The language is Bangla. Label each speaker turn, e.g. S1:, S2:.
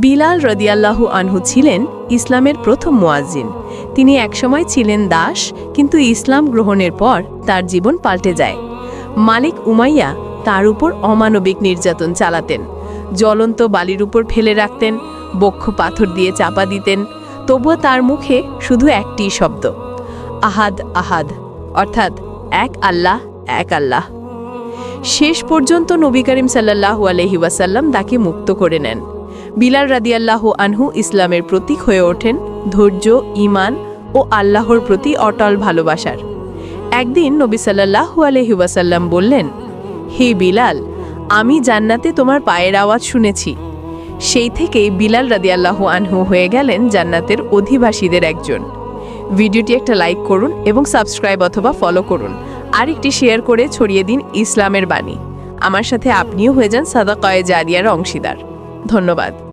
S1: বিলাল রদিয়াল্লাহু আনহু ছিলেন ইসলামের প্রথম মুয়াজ্জিন। তিনি একসময় ছিলেন দাস, কিন্তু ইসলাম গ্রহণের পর তার জীবন পাল্টে যায়। মালিক উমাইয়া তার উপর অমানবিক নির্যাতন চালাতেন। জ্বলন্ত বালির উপর ফেলে রাখতেন, বক্ষ পাথর দিয়ে চাপা দিতেন, তবুও তার মুখে শুধু একটি শব্দ, আহাদ আহাদ, অর্থাৎ এক আল্লাহ এক আল্লাহ। শেষ পর্যন্ত নবী করিম সাল্লাহু আলহি ওয়াসাল্লাম তাকে মুক্ত করে নেন। বিলাল রাদিয়াল্লাহু আনহু ইসলামের প্রতীক হয়ে ওঠেন, ধৈর্য, ঈমান ও আল্লাহর প্রতি অটল ভালোবাসার। একদিন নবী সাল্লাহু আলহি বললেন, হে বিলাল, আমি জান্নাতে তোমার পায়ের আওয়াজ শুনেছি। সেই থেকেই বিলাল রাদিয়াল্লাহু আনহু হয়ে গেলেন জান্নাতের অধিবাসীদের একজন। ভিডিওটি একটা লাইক করুন এবং সাবস্ক্রাইব অথবা ফলো করুন। আর একটি শেয়ার করে ছড়িয়ে দিন ইসলামের বাণী। আমার সাথে আপনিও হয়ে যান সাদা কয়ে জারিয়ার অংশীদার। ধন্যবাদ।